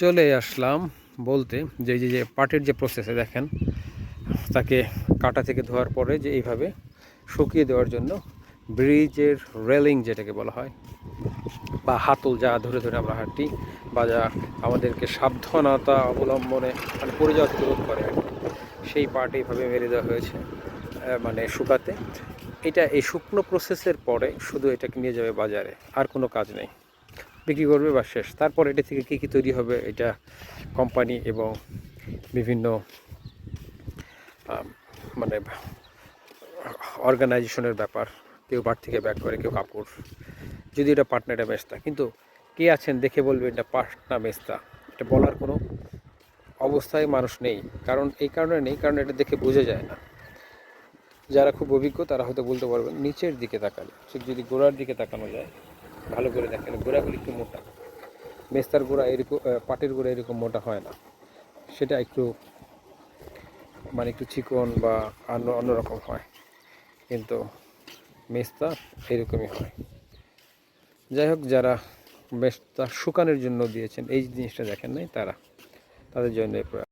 চলে আসলাম বলতে যে যে যে পাটের যে প্রসেসে দেখেন, তাকে কাটা থেকে ধোয়ার পরে যে এইভাবে শুকিয়ে দেওয়ার জন্য ব্রিজের রেলিং যেটাকে বলা হয়, বা হাতল যা ধরে ধরে আমরা হাঁটি, বা যা আমাদেরকে সাবধানতা অবলম্বনে মানে পড়ে যাওয়া রোধ করে। সেই পাট এইভাবে মেরে দেওয়া হয়েছে মানে শুকাতে এটা এই শুকনো প্রসেসের পরে শুধু এটাকে নিয়ে যাবে বাজারে, আর কোনো কাজ নেই বিক্রি করবে বা শেষ। তারপর এটা থেকে কী কী তৈরি হবে, এটা কোম্পানি এবং বিভিন্ন মানে অর্গানাইজেশনের ব্যাপার, কেউ পাট থেকে ব্যাক করে, কেউ কাপড়। যদি এটা পাটনা এটা মেস্তা। কিন্তু কে আছেন দেখে বলবে এটা পাটনা মেস্তা। এটা বলার কোনো অবস্থায় মানুষ নেই। কারণ এই কারণে নেই, কারণ এটা দেখে বোঝা যায় না। যারা খুব অভিজ্ঞ, তারা হয়তো বলতে পারবেন, নিচের দিকে তাকালে। ঠিক যদি গোড়ার দিকে তাকানো যায়। ভালো করে দেখেন, গোড়াগুলি একটু মোটা। মেস্তার গোড়া এরকম পাটের গোড়া এরকম মোটা হয় না। সেটা একটু মানে একটু চিকন বা অন্য, অন্যরকম হয়। কিন্তু মেস্তা এরকমই হয়। যাই হোক, যারা মেস্তা শুকানোর জন্য দিয়েছেন, এই জিনিসটা দেখেন নাই তারা, তাদের জন্য